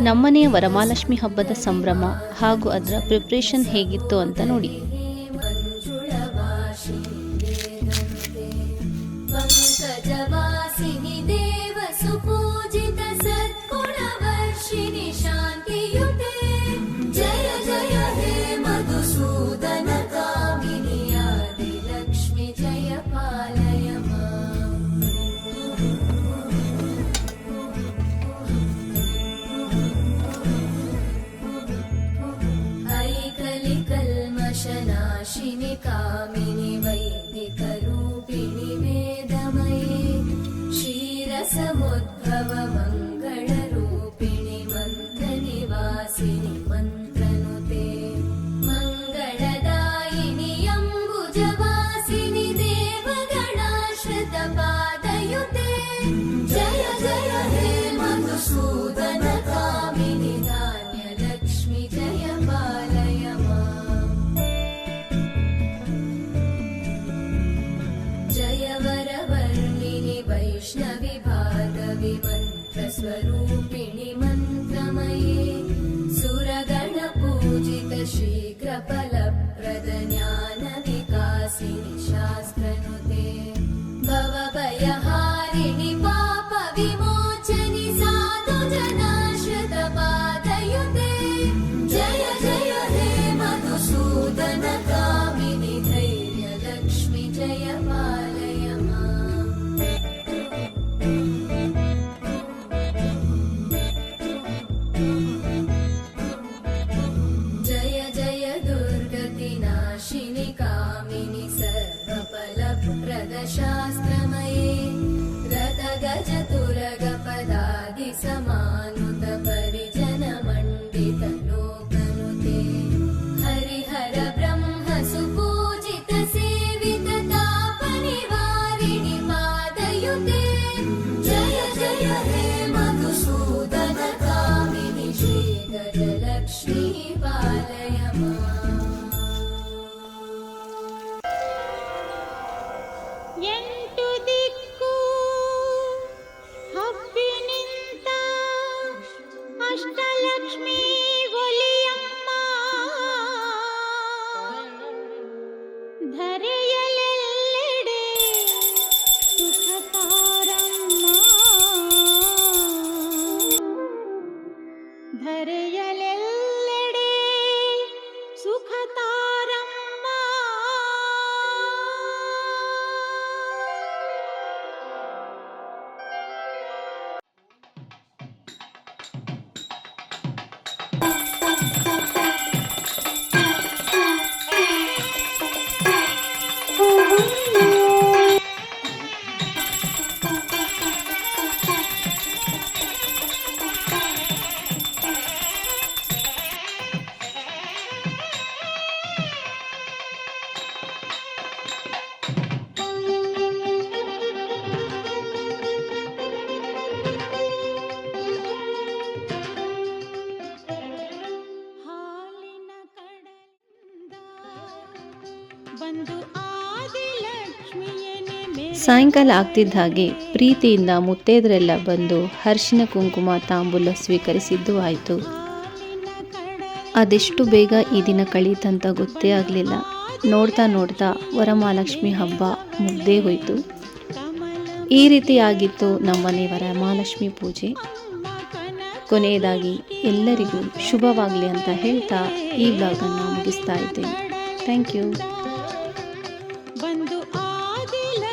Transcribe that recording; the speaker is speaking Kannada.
ನಮ್ಮನೆಯ ವರಮಹಾಲಕ್ಷ್ಮಿ ಹಬ್ಬದ ಸಂಭ್ರಮ ಹಾಗೂ ಅದರ ಪ್ರಿಪ್ರೇಷನ್ ಹೇಗಿತ್ತು ಅಂತ ನೋಡಿ पङ्कजवासिनि देव सुपूजित सद्गुणवर्षिणि शिनिकामिनि वैदिक स्वरूपिणि मन्त्रमये सुरगणपूजित सुरगणपूजितशीघ्रफलप्रदनानविकासि शास्त्रनुते भवभयहारिणि पापविमोचनि साधु जनाशतपादयुते जय जयते मधुसूदनकामिनि धैर्यलक्ष्मि जय मा ಧರೆಯಲೆಲ್ಲೆಡೆ ಸುಖ ತಾರಮ್ಮ ಧರೆಯಲೆಲ್ಲೆಡೆ ಸುಖ ಸಾಯಂಕಾಲ ಆಗ್ತಿದ್ದ ಹಾಗೆ ಪ್ರೀತಿಯಿಂದ ಮುತ್ತೈದರೆಲ್ಲ ಬಂದು ಹರ್ಷಿನ ಕುಂಕುಮ ತಾಂಬೂಲ ಸ್ವೀಕರಿಸಿದ್ದು ಆಯಿತು. ಅದೆಷ್ಟು ಬೇಗ ಈ ದಿನ ಕಳೀತಂತ ಗೊತ್ತೇ ಆಗಲಿಲ್ಲ. ನೋಡ್ತಾ ನೋಡ್ತಾ ವರಮಹಾಲಕ್ಷ್ಮಿ ಹಬ್ಬ ಮುಗ್ದೇ ಹೋಯಿತು. ಈ ರೀತಿ ಆಗಿತ್ತು ನಮ್ಮನೆ ವರಮಹಾಲಕ್ಷ್ಮಿ ಪೂಜೆ. ಕನ ಕೊನೆಯದಾಗಿ ಎಲ್ಲರಿಗೂ ಶುಭವಾಗಲಿ ಅಂತ ಹೇಳ್ತಾ ಈ ಬ್ಲಾಗನ್ನು ಮುಗಿಸ್ತಾ ಇದ್ದೇನೆ. ಥ್ಯಾಂಕ್ ಯು दिल